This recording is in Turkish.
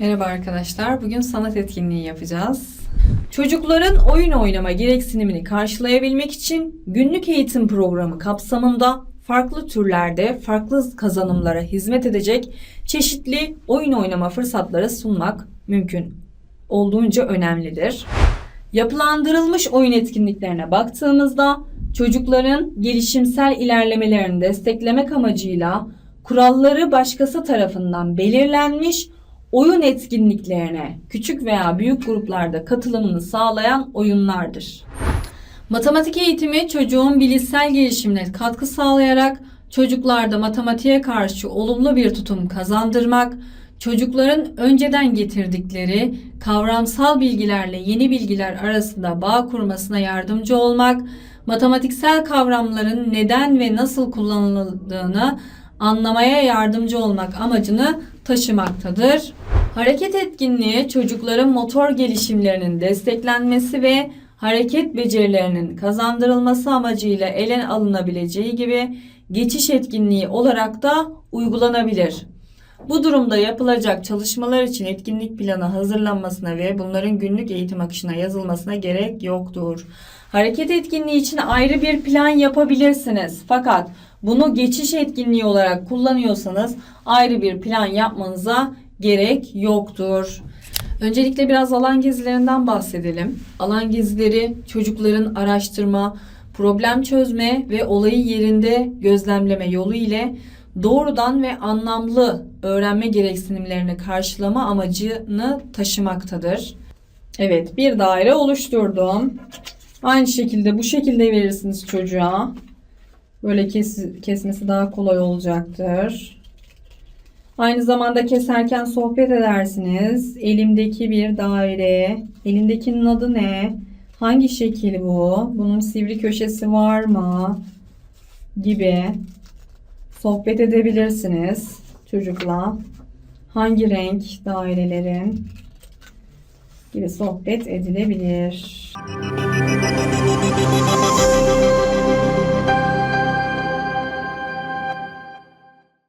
Merhaba arkadaşlar. Bugün sanat etkinliği yapacağız. Çocukların oyun oynama gereksinimini karşılayabilmek için günlük eğitim programı kapsamında farklı türlerde farklı kazanımlara hizmet edecek çeşitli oyun oynama fırsatları sunmak mümkün olduğunca önemlidir. Yapılandırılmış oyun etkinliklerine baktığımızda çocukların gelişimsel ilerlemelerini desteklemek amacıyla kuralları başkası tarafından belirlenmiş oyun etkinliklerine küçük veya büyük gruplarda katılımını sağlayan oyunlardır. Matematik eğitimi çocuğun bilişsel gelişimine katkı sağlayarak çocuklarda matematiğe karşı olumlu bir tutum kazandırmak, çocukların önceden getirdikleri kavramsal bilgilerle yeni bilgiler arasında bağ kurmasına yardımcı olmak, matematiksel kavramların neden ve nasıl kullanıldığını anlamaya yardımcı olmak amacını taşımaktadır. Hareket etkinliği çocukların motor gelişimlerinin desteklenmesi ve hareket becerilerinin kazandırılması amacıyla ele alınabileceği gibi geçiş etkinliği olarak da uygulanabilir. Bu durumda yapılacak çalışmalar için etkinlik planı hazırlanmasına ve bunların günlük eğitim akışına yazılmasına gerek yoktur. Hareket etkinliği için ayrı bir plan yapabilirsiniz. Fakat bunu geçiş etkinliği olarak kullanıyorsanız ayrı bir plan yapmanıza gerek yoktur. Öncelikle biraz alan gezilerinden bahsedelim. Alan gezileri çocukların araştırma, problem çözme ve olayı yerinde gözlemleme yolu ile doğrudan ve anlamlı öğrenme gereksinimlerini karşılama amacını taşımaktadır. Evet, bir daire oluşturdum. Aynı şekilde bu şekilde verirsiniz çocuğa. Böyle kes, kesmesi daha kolay olacaktır. Aynı zamanda keserken sohbet edersiniz. Elimdeki bir daire. Elimdekinin adı ne? Hangi şekil bu? Bunun sivri köşesi var mı? Gibi sohbet edebilirsiniz çocukla. Hangi renk dairelerin gibi sohbet edilebilir.